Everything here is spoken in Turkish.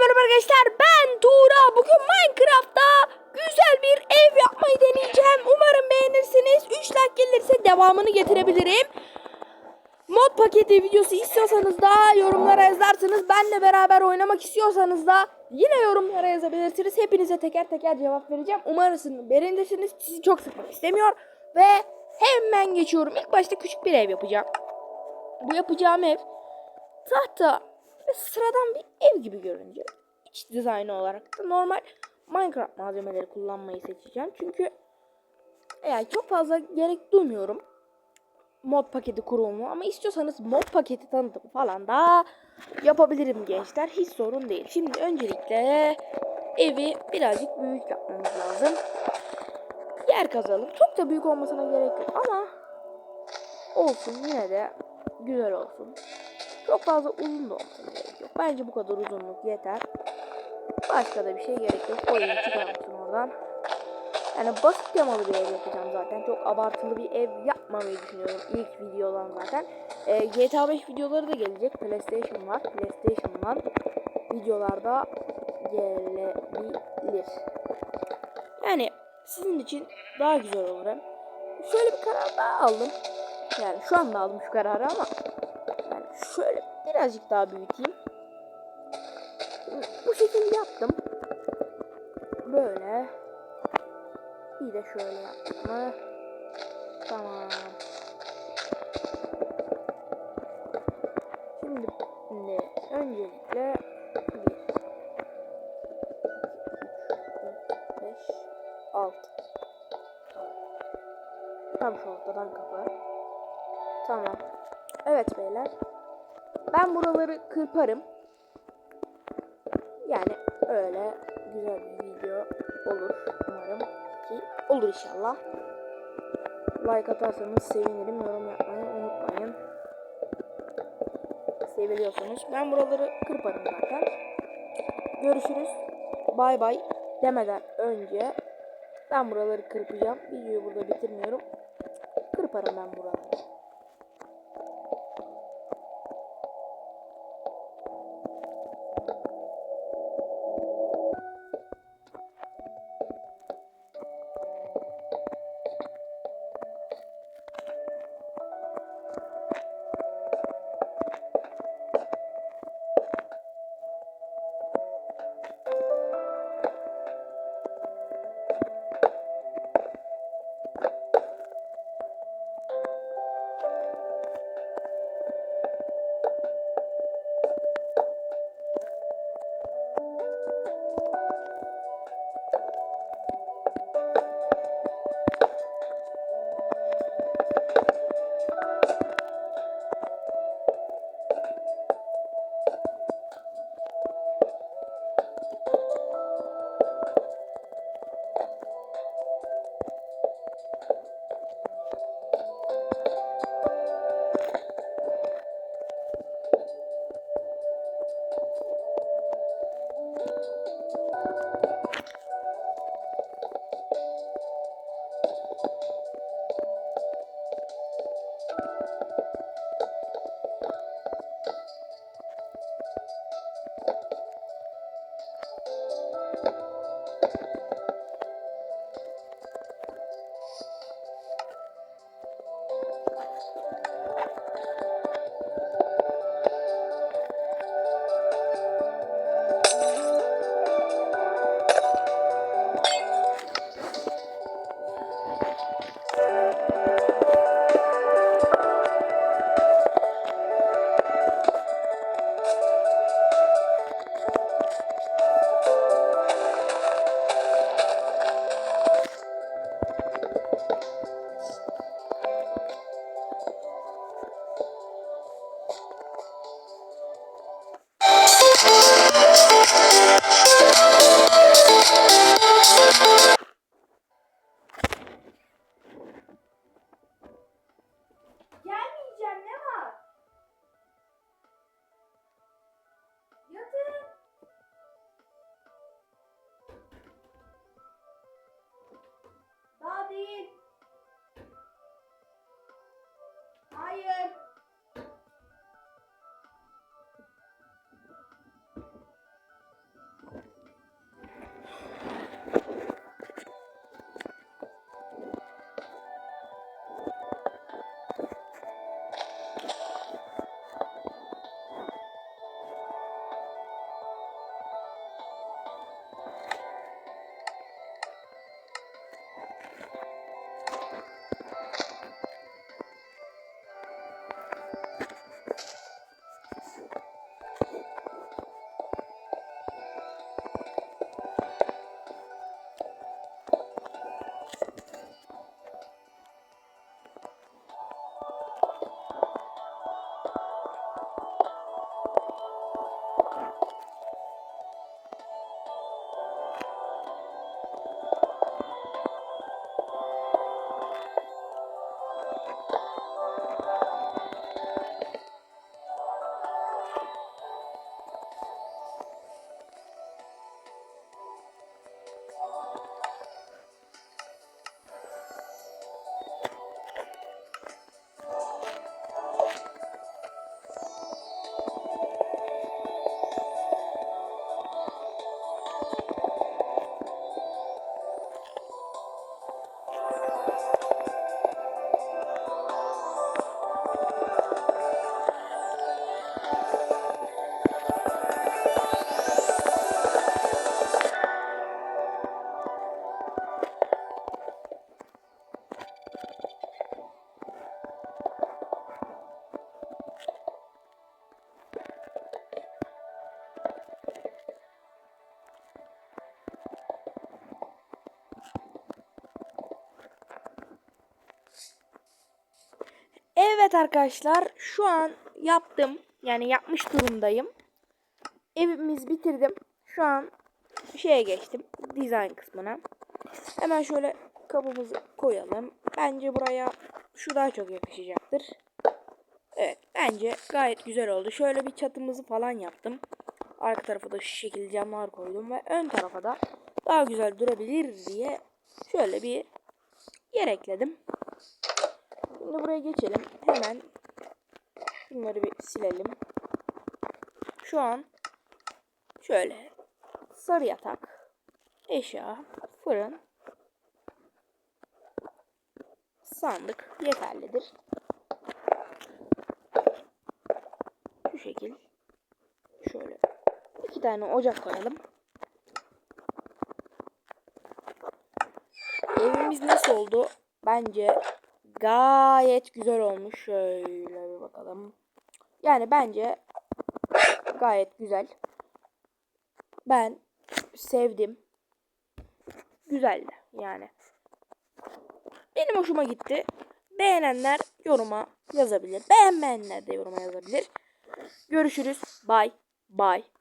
merhaba arkadaşlar ben Tuğra. Bugün Minecraft'ta güzel bir ev yapmayı deneyeceğim. Umarım beğenirsiniz. 3 like gelirse devamını getirebilirim. Mod paketi videosu istiyorsanız da yorumlara yazarsınız. Benle beraber oynamak istiyorsanız da yine yorumlara yazabilirsiniz. Hepinize teker teker cevap vereceğim. Umarım beğenirsiniz. Sizi çok sıkmak istemiyor. Ve hemen geçiyorum. İlk başta küçük bir ev yapacağım. Bu yapacağım ev tahta sıradan bir ev gibi görünecek. İç dizaynı olarak da normal Minecraft malzemeleri kullanmayı seçeceğim. Çünkü yani çok fazla gerek duymuyorum mod paketi kurumu ama istiyorsanız mod paketi tanıtımı falan da yapabilirim gençler. Hiç sorun değil. Şimdi öncelikle evi birazcık büyük yapmamız lazım. Yer kazalım. Çok da büyük olmasına gerek yok ama olsun yine de güzel olsun. Çok fazla uzun da yok. Bence bu kadar uzunluk yeter. Başka da bir şey gerek yok. Koyun çıkarmışsın oradan. Yani basit temalı bir ev yapacağım zaten. Çok abartılı bir ev yapmamayı düşünüyorum ilk videodan zaten. Ee, GTA 5 videoları da gelecek. PlayStation var. PlayStation var. Videolarda gelebilir. Yani sizin için daha güzel olur. Şöyle bir karar daha aldım. Yani şu anda aldım şu kararı ama yani şöyle birazcık daha büyüteyim. Bu şekilde yaptım. Böyle. Bir de şöyle yaptık mı? Tamam. Şimdi ne? Öncelikle 1 2 3 5 6 Tam şu ortadan kapı. Tamam. Evet beyler. Ben buraları kırparım. Öyle güzel bir video olur umarım ki olur inşallah. Like atarsanız sevinirim. Yorum yapmayı unutmayın. Seviliyorsunuz. Ben buraları kırparım zaten. Görüşürüz. Bay bay demeden önce ben buraları kırpacağım. Videoyu burada bitirmiyorum. Kırparım ben buraları. Evet arkadaşlar şu an yaptım. Yani yapmış durumdayım. Evimizi bitirdim. Şu an şeye geçtim. Design kısmına. Hemen şöyle kabımızı koyalım. Bence buraya şu daha çok yakışacaktır. Evet bence gayet güzel oldu. Şöyle bir çatımızı falan yaptım. Arka tarafa da şu şekilde camlar koydum ve ön tarafa da daha güzel durabilir diye şöyle bir yer ekledim. Şimdi buraya geçelim. Hemen şunları bir silelim. Şu an şöyle sarı yatak, eşya, fırın, sandık yeterlidir. Şu şekil. Şöyle iki tane ocak koyalım. Evimiz nasıl oldu? Bence gayet güzel olmuş. Şöyle bir bakalım. Yani bence gayet güzel. Ben sevdim. Güzeldi yani. Benim hoşuma gitti. Beğenenler yoruma yazabilir. Beğenmeyenler de yoruma yazabilir. Görüşürüz. Bye. Bye.